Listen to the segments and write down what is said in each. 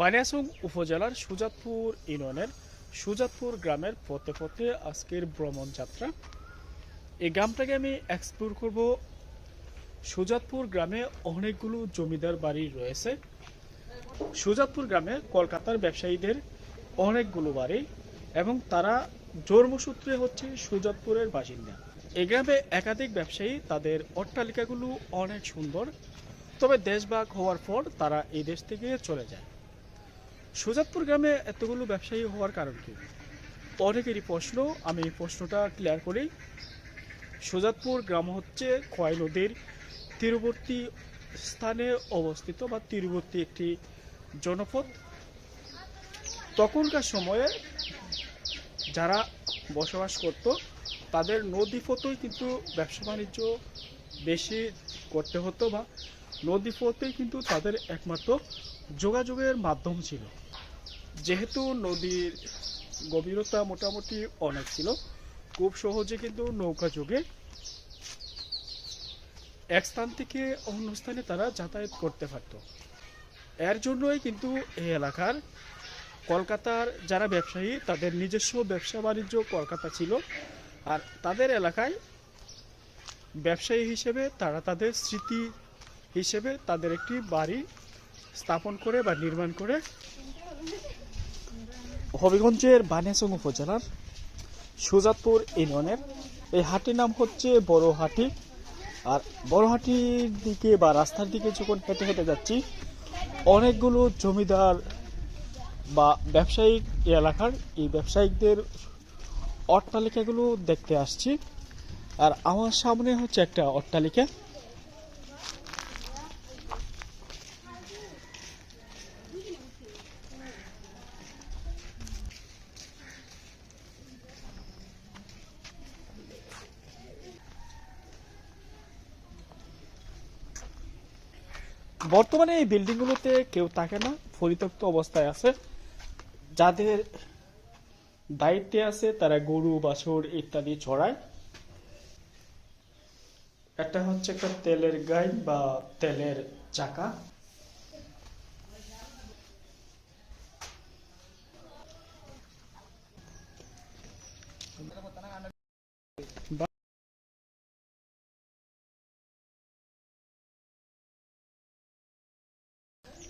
বানিয়াসং উপজেলার সুজাতপুর ইউনিয়নের সুজাতপুর গ্রামের পথে পথে আজকের ভ্রমণ যাত্রা। এই গ্রামটাকে আমি এক্সপ্লোর করব। সুজাতপুর গ্রামে অনেকগুলো জমিদার বাড়ি রয়েছে। সুজাতপুর গ্রামে কলকাতার ব্যবসায়ীদের অনেকগুলো বাড়ি এবং তারা জন্মসূত্রে হচ্ছে সুজাতপুরের বাসিন্দা। এই গ্রামে একাধিক ব্যবসায়ী, তাদের অট্টালিকাগুলো অনেক সুন্দর। তবে দেশভাগ হওয়ার পর তারা এই দেশ থেকে চলে যায়। সুজাতপুর গ্রামে এতগুলো ব্যবসায়ী হওয়ার কারণ কি? অনেকেরই প্রশ্ন, আমি এই প্রশ্নটা ক্লিয়ার করি। সুজাতপুর গ্রাম হচ্ছে খোয়াই নদীর তীরবর্তী স্থানে অবস্থিত বা তীরবর্তী একটি জনপদ। তখনকার সময়ে যারা বসবাস করত, তাদের নদীপথেই কিন্তু ব্যবসা বাণিজ্য বেশি করতে হতো বা নদী পথেই কিন্তু তাদের একমাত্র যোগাযোগের মাধ্যম ছিল। যেহেতু নদীর গভীরতা মোটামুটি অনেক ছিল, খুব সহজে কিন্তু নৌকা যোগে এক স্থান থেকে অন্য স্থানে তারা যাতায়াত করতে পারত। এর জন্যই কিন্তু এই এলাকার কলকাতার যারা ব্যবসায়ী, তাদের নিজস্ব ব্যবসা বাণিজ্য কলকাতা ছিল আর তাদের এলাকায় ব্যবসায়ী হিসেবে তারা তাদের স্মৃতি হিসেবে তাদের একটি বাড়ি স্থাপন করে বা নির্মাণ করে হবিগঞ্জের বানিয়াসং উপজেলার সুজাতপুর ইউনিয়নের। এই হাটির নাম হচ্ছে বড় হাটি। আর বড় হাটির দিকে বা রাস্তার দিকে যখন হেঁটে হেঁটে যাচ্ছি, অনেকগুলো জমিদার বা ব্যবসায়িক এলাকার এই ব্যবসায়িকদের অট্টালিকাগুলো দেখতে আসছি। আর আমার সামনে হচ্ছে একটা অট্টালিকা। বর্তমানে এই বিল্ডিংগুলোতে কেউ থাকে না, পরিত্যক্ত অবস্থায় আছে। যাদের দায়িত্বে আছে, তারা গরু, বাছুর ইত্যাদি ছড়ায়। একটা হচ্ছে একটা তেলের গাই বা তেলের চাকা।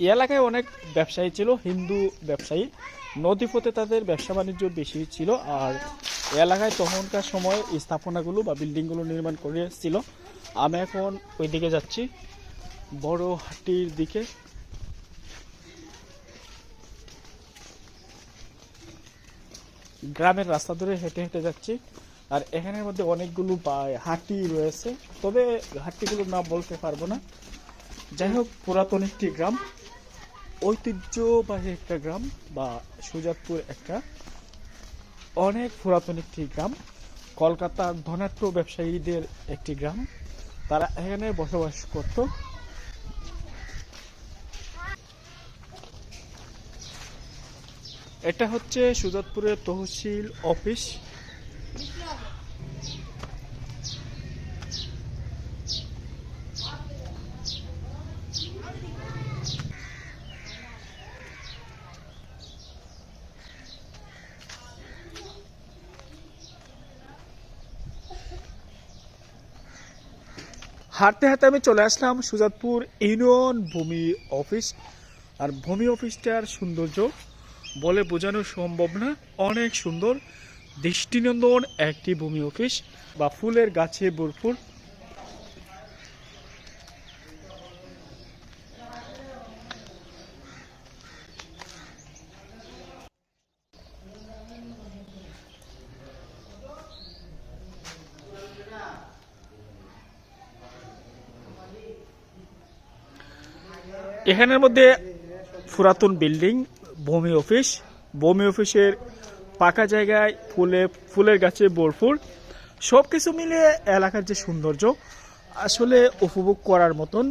এলাকায় অনেক ব্যবসায়ী ছিল, হিন্দু ব্যবসায়ী। নদীপথে তাদের ব্যবসা বাণিজ্য বেশি ছিল আর এলাকায় তখনকার সময় স্থাপনাগুলো বা বিল্ডিংগুলো নির্মাণ করে এসেছিল আমি এখন ওই দিকে যাচ্ছি, বড় হাটির দিকে। গ্রামের রাস্তা ধরে হেঁটে হেঁটে যাচ্ছি আর এখানের মধ্যে অনেকগুলো হাটি রয়েছে। তবে হাটিগুলোর নাম বলতে পারব না। যাই হোক, পুরাতন একটি গ্রাম। ঐতিহ্যবাহী একটা গ্রাম বা সুজাতপুর একটা অনেক পুরাতন একটি গ্রাম। কলকাতার ধনাঢ্য ব্যবসায়ীদের একটি গ্রাম। তারা এখানে বসবাস করত। এটা হচ্ছে সুজাতপুরের তহসিল অফিস। হাঁটতে হাঁটতে আমি চলে আসলাম সুজাতপুর ইউনিয়ন ভূমি অফিস। আর ভূমি অফিসটার সৌন্দর্য বলে বোঝানো সম্ভব না। অনেক সুন্দর, দৃষ্টিনন্দন একটি ভূমি অফিস বা ফুলের গাছে ভরপুর। এখানের মধ্যে পুরাতন বিল্ডিং, ভূমি অফিস। ভূমি অফিসের পাকা জায়গায় ফুলে, ফুলের গাছে ভরপুর। সব কিছু মিলে এলাকার যে সৌন্দর্য, আসলে উপভোগ করার মতন।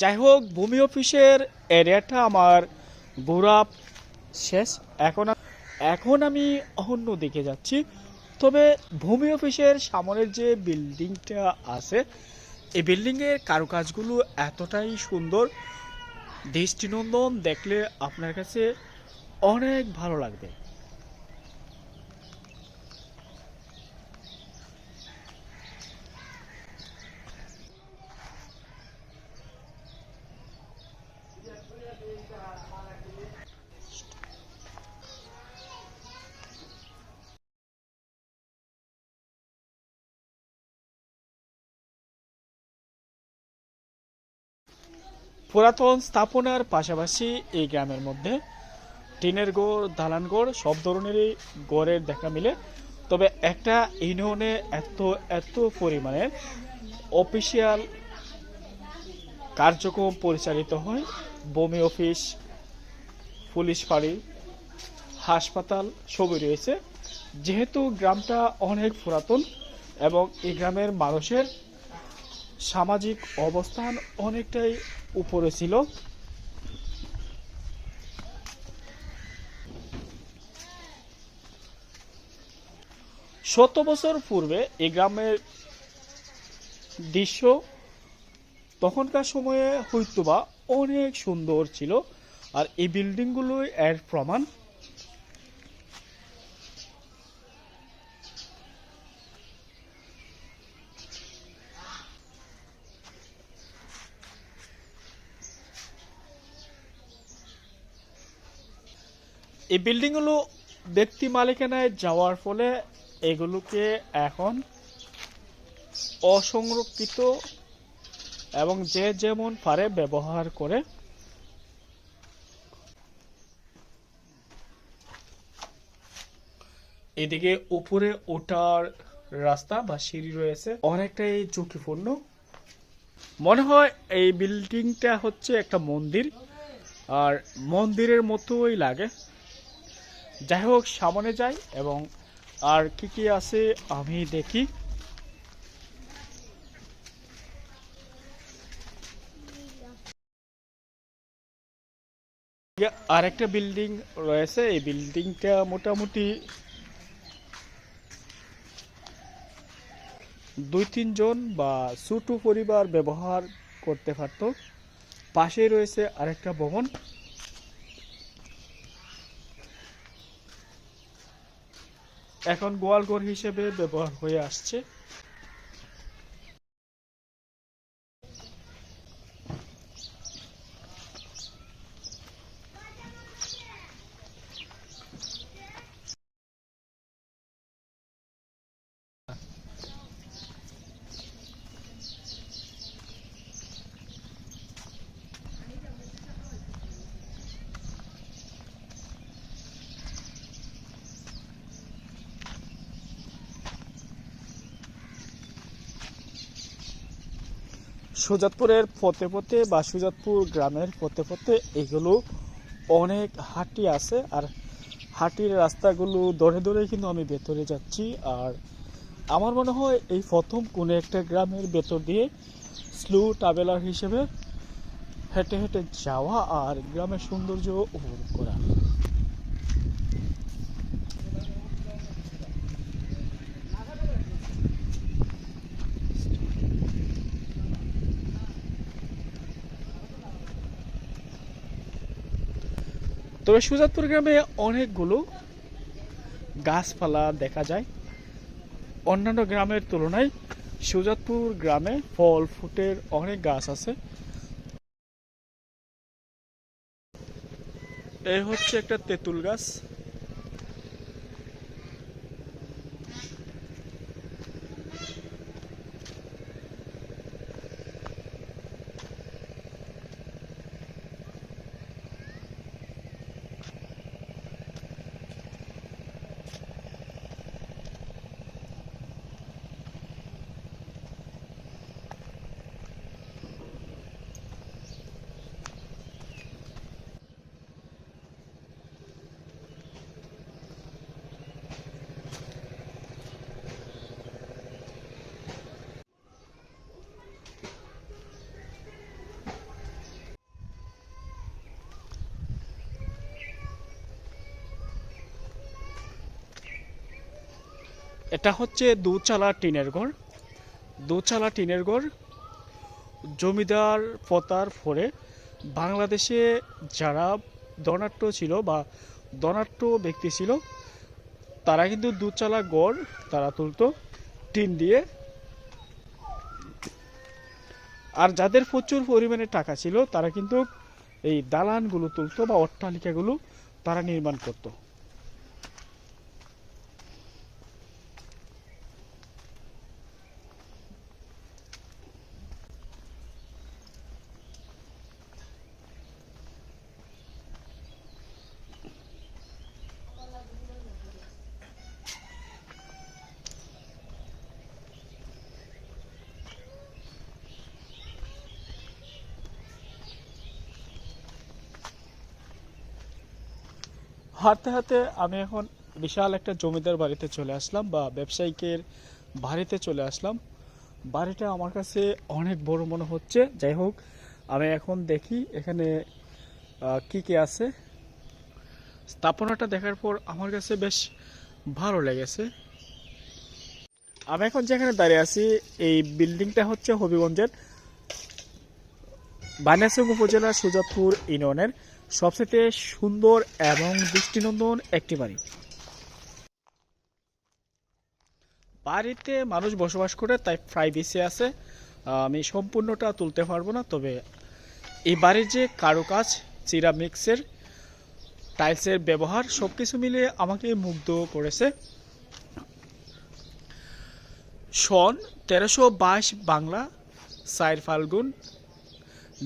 যাই হোক, ভূমি অফিসের এরিয়াটা আমার ঘোরা শেষ। এখন এখন আমি অন্য দিকে যাচ্ছি। তবে ভূমি অফিসের সামনের যে বিল্ডিংটা আছে, এই বিল্ডিংয়ের কারুকাজগুলো এতটাই সুন্দর। দৃষ্টিনন্দন দেখলে আপনার কাছে অনেক ভালো লাগবে। পুরাতন স্থাপনার পাশাপাশি এই গ্রামের মধ্যে টিনের গড়, দালান গড়, সব ধরনেরই গড়ের দেখা মিলে। তবে একটা ইউনিয়নে এত এত পরিমাণের অফিসিয়াল কার্যক্রম পরিচালিত হয়। বমি অফিস, পুলিশ ফাঁড়ি, হাসপাতাল সবই রয়েছে। যেহেতু গ্রামটা অনেক পুরাতন এবং এই গ্রামের মানুষের সামাজিক অবস্থান অনেকটাই উপরে ছিল। শত বছর পূর্বে এ গ্রামের দৃশ্য তখনকার সময়ে হয়তোবা অনেক সুন্দর ছিল। আর এই বিল্ডিংগুলোই এর প্রমাণ এই বিল্ডিংগুলো ব্যক্তি মালিকানায় যাওয়ার ফলে এগুলোকে এখন অসংরক্ষিত এবং যে যেমন পারে ব্যবহার করে এদিকে উপরে ওঠার রাস্তা বা সিঁড়ি রয়েছে। অনেকটাই ঝুঁকিপূর্ণ। মনে হয় এই বিল্ডিংটা হচ্ছে একটা মন্দির। আর মন্দিরের মতোই লাগে। যাই হোক সামনে যাই এবং আর কি কি আছে আমি দেখি। আর একটা বিল্ডিং রয়েছে, এই বিল্ডিংটা মোটামুটি দুই তিনজন বা ছোট পরিবার ব্যবহার করতে পারত। পাশেই রয়েছে আরেকটা ভবন। এখন গোয়ালঘর হিসেবে ব্যবহার হয়ে আসছে। সুজাতপুরের পথে পথে বা সুজাতপুর গ্রামের পথে পথে এগুলো অনেক হাঁটি আছে আর হাঁটির রাস্তাগুলো ধরে ধরে কিন্তু আমি ভেতরে যাচ্ছি। আর আমার মনে হয় এই প্রথম কোনো একটা গ্রামের ভেতর দিয়ে স্লো ট্রাভেলার হিসেবে হেঁটে হেঁটে যাওয়া আর গ্রামের সৌন্দর্য উপভোগ করা। তবে সুজাতপুর গ্রামে অনেকগুলো গাছপালা দেখা যায়। অন্যান্য গ্রামের তুলনায় সুজাতপুর গ্রামে ফল ফুটের অনেক গাছ আছে। এই হচ্ছে একটা তেঁতুল গাছ। এটা হচ্ছে দুচালা টিনের ঘর। দুচালা টিনের ঘর জমিদার পতার ফলে বাংলাদেশে যারা ধনাঢ্য ছিল বা ধনাঢ্য ব্যক্তি ছিল, তারা কিন্তু দুচালা গড় তারা তুলতো টিন দিয়ে। আর যাদের প্রচুর পরিমাণে টাকা ছিল, তারা কিন্তু এই দালানগুলো তুলতো বা অট্টালিকাগুলো তারা নির্মাণ করতো। হাঁটতে হাঁটতে আমি এখন বিশাল একটা জমিদার বাড়িতে চলে আসলাম বা ব্যবসায়িকের বাড়িতে চলে আসলাম। বাড়িটা আমার কাছে অনেক বড় মনে হচ্ছে। যাই হোক, আমি এখন দেখি এখানে কি কি আছে। স্থাপনাটা দেখার পর আমার কাছে বেশ ভালো লেগেছে। আমি এখন যেখানে দাঁড়িয়ে আছি, এই বিল্ডিংটা হচ্ছে হবিগঞ্জের বানিয়াসিং উপজেলার সুজাতপুর ইউনিয়নের সবচেয়ে সুন্দর এবং দৃষ্টিনন্দন একটি বাড়ি। বাড়িতে মানুষ বসবাস করে, তাই প্রাইভেসি আছে। আমি সম্পূর্ণটা তুলতে পারব না, তবে এই বাড়ির যে কারুকাজ সিরামিক্সের টাইলসের ব্যবহার সব কিছু মিলিয়ে আমাকে মুগ্ধ করেছে। সন তেরোশো বাইশ বাংলা সাইর ফাল্গুন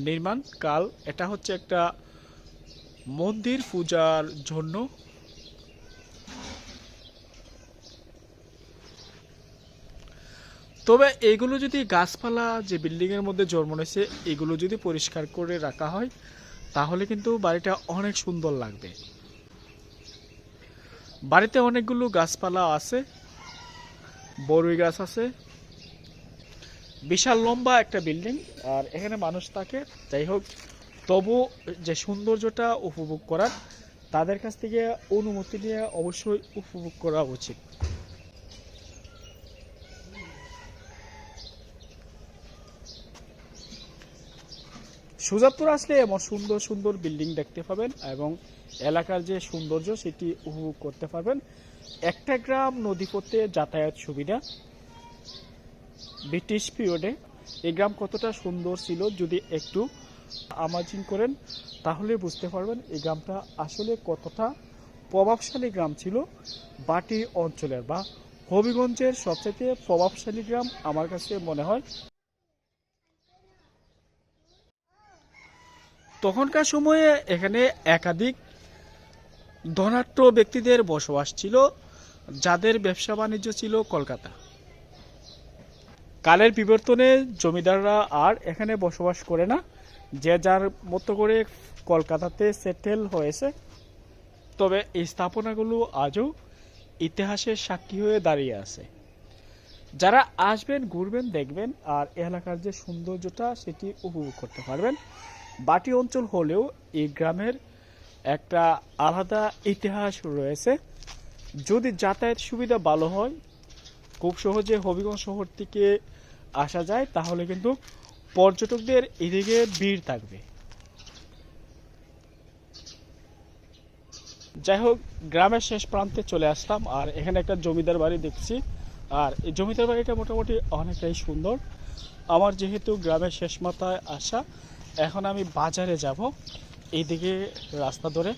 নির্মাণ কাল। এটা হচ্ছে একটা মন্দির পূজার জন্য। তবে এগুলো যদি গাছপালা যে বিল্ডিং এর মধ্যে জন্ম নিয়েছে, এগুলো যদি পরিষ্কার করে রাখা হয়, তাহলে কিন্তু বাড়িটা অনেক সুন্দর লাগবে। বাড়িতে অনেকগুলো গাছপালা আছে বড়ই গাছ আছে, বিশাল লম্বা একটা বিল্ডিং আর এখানে মানুষ থাকে। যাই হোক তবু যে সৌন্দর্যটা উপভোগ করার, তাদের কাছ থেকে অনুমতি নিয়ে অবশ্যই উপভোগ করা উচিত। সুজাতপুর আসলে এমন সুন্দর সুন্দর বিল্ডিং দেখতে পাবেন এবং এলাকার যে সৌন্দর্য সেটি উপভোগ করতে পারবেন। একটা গ্রাম নদীপথে যাতায়াত সুবিধা। ব্রিটিশ পিরিয়ডে এই গ্রাম কতটা সুন্দর ছিল যদি একটু আমাজিং করেন, তাহলে বুঝতে পারবেন এই গ্রামটা আসলে কতটা প্রভাবশালী গ্রাম ছিল বাটি অঞ্চলের বা হবিগঞ্জের সবচেয়ে প্রভাবশালী গ্রাম আমার কাছে মনে হয়। তখনকার সময়ে এখানে একাধিক ধনাঢ্য ব্যক্তিদের বসবাস ছিল, যাদের ব্যবসা বাণিজ্য ছিল কলকাতা। কালের বিবর্তনে জমিদাররা আর এখানে বসবাস করে না। যে যার মতো করে কলকাতাতে সেটেল হয়েছে, তবে এই স্থাপনাগুলো আজও ইতিহাসের সাক্ষী হয়ে দাঁড়িয়ে আছে। যারা আসবেন, ঘুরবেন, দেখবেন, আর এলাকার যে সৌন্দর্যটা সেটি উপভোগ করতে পারবেন, বাটি অঞ্চল হলেও এই গ্রামের একটা আলাদা ইতিহাস রয়েছে। যদি যাতায়াত সুবিধা ভালো হয়, খুব সহজে হবিগঞ্জ শহর থেকে আসা যায়, তাহলে কিন্তু পর্যটকদের এদিকে ভিড় থাকবে। যাই হোক, গ্রামের শেষ প্রান্তে চলে আসলাম, আর এখানে একটা জমিদার বাড়ি দেখছি। আর এই জমিদার বাড়িটা মোটামুটি অনেকটাই সুন্দর। আমার যেহেতু গ্রামের শেষ মাথায় আসা, এখন আমি বাজারে যাব এইদিকে রাস্তা ধরে।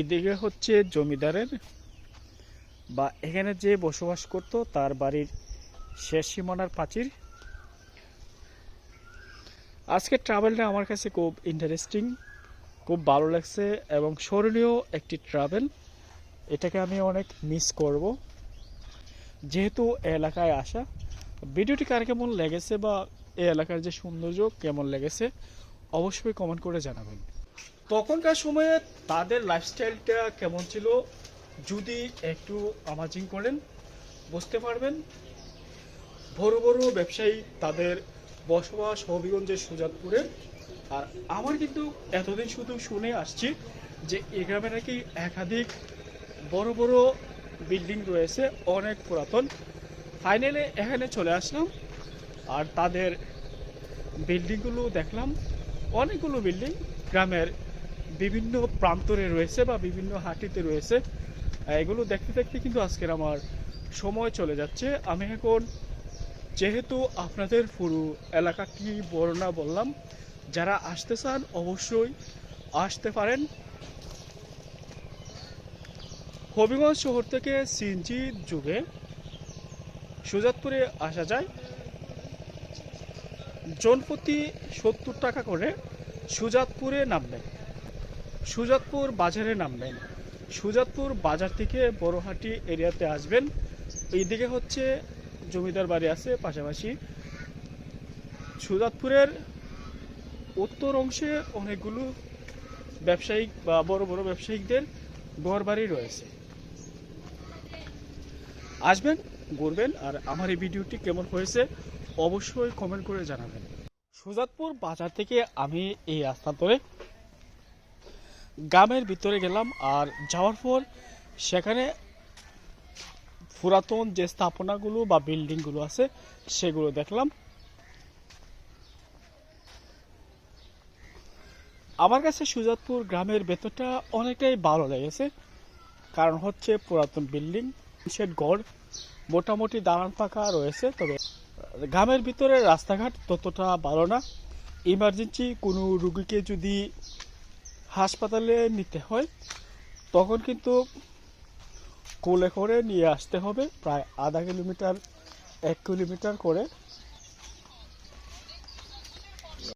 এদিকে হচ্ছে জমিদারের বা এখানে যে বসবাস করত, তার বাড়ির শেষ সীমানার প্রাচীর। আজকের ট্রাভেলটা আমার কাছে খুব ইন্টারেস্টিং খুব ভালো লাগছে এবং স্মরণীয় একটি ট্রাভেল এটাকে আমি অনেক মিস করব। যেহেতু এলাকায় আসা, ভিডিওটি কার কেমন লেগেছে বা এই এলাকার যে সৌন্দর্য কেমন লেগেছে, অবশ্যই কমেন্ট করে জানাবেন। তখনকার সময়ে তাদের লাইফস্টাইলটা কেমন ছিল যদি একটু আমাজিং করেন, বুঝতে পারবেন। বড় বড় ব্যবসায়ী তাদের বসবাস হবিগঞ্জের সুজাতপুরে। আর আমার কিন্তু এতদিন শুধু শুনে আসছি যে এই গ্রামে নাকি একাধিক বড় বড় বিল্ডিং রয়েছে, অনেক পুরাতন। ফাইনালে এখানে চলে আসলাম আর তাদের বিল্ডিংগুলো দেখলাম। অনেকগুলো বিল্ডিং গ্রামের বিভিন্ন প্রান্তরে রয়েছে বা বিভিন্ন হাটিতে রয়েছে। এগুলো দেখতে দেখতে কিন্তু আজকের আমার সময় চলে যাচ্ছে। আমি এখন, যেহেতু আপনাদের পুরো এলাকাটি বর্ণনা বললাম, যারা আসতে চান অবশ্যই আসতে পারেন। হবিগঞ্জ শহর থেকে সিএনজি যুগে সুজাতপুরে আসা যায়। জনপ্রতি সত্তর টাকা করে সুজাতপুরে নামবেন। সুজাতপুর বাজারে নামবেন। সুজাতপুর বাজার থেকে বড়হাটি এরিয়াতে আসবেন। এইদিকে হচ্ছে জমিদার বাড়ি আছে পাশাপাশি। সুজাতপুরের উত্তর অংশে অনেকগুলো ব্যবসায়িক বা বড় বড় ব্যবসায়িকদের ঘর বাড়ি রয়েছে। আসবেন, ঘুরবেন আর আমার এই ভিডিওটি কেমন হয়েছে অবশ্যই কমেন্ট করে জানাবেন। সুজাতপুর বাজার থেকে আমি এই রাস্তা ধরে গ্রামের ভিতরে গেলাম আর যাওয়ার পর সেখানে পুরাতন যে স্থাপনাগুলো বা বিল্ডিংগুলো আছে, সেগুলো দেখলাম। আমার কাছে সুজাতপুর গ্রামের ভেতরটা অনেকটাই ভালো লেগেছে, কারণ হচ্ছে পুরাতন বিল্ডিং শেড গড় মোটামুটি দালান ফাঁকা রয়েছে, তবে গ্রামের ভিতরে রাস্তাঘাট ততটা ভালো না। ইমার্জেন্সি কোনো রুগীকে যদি হাসপাতালে নিতে হয়, তখন কিন্তু কোলে করে নিয়ে আসতে হবে, প্রায় আধা কিলোমিটার, এক কিলোমিটার করে।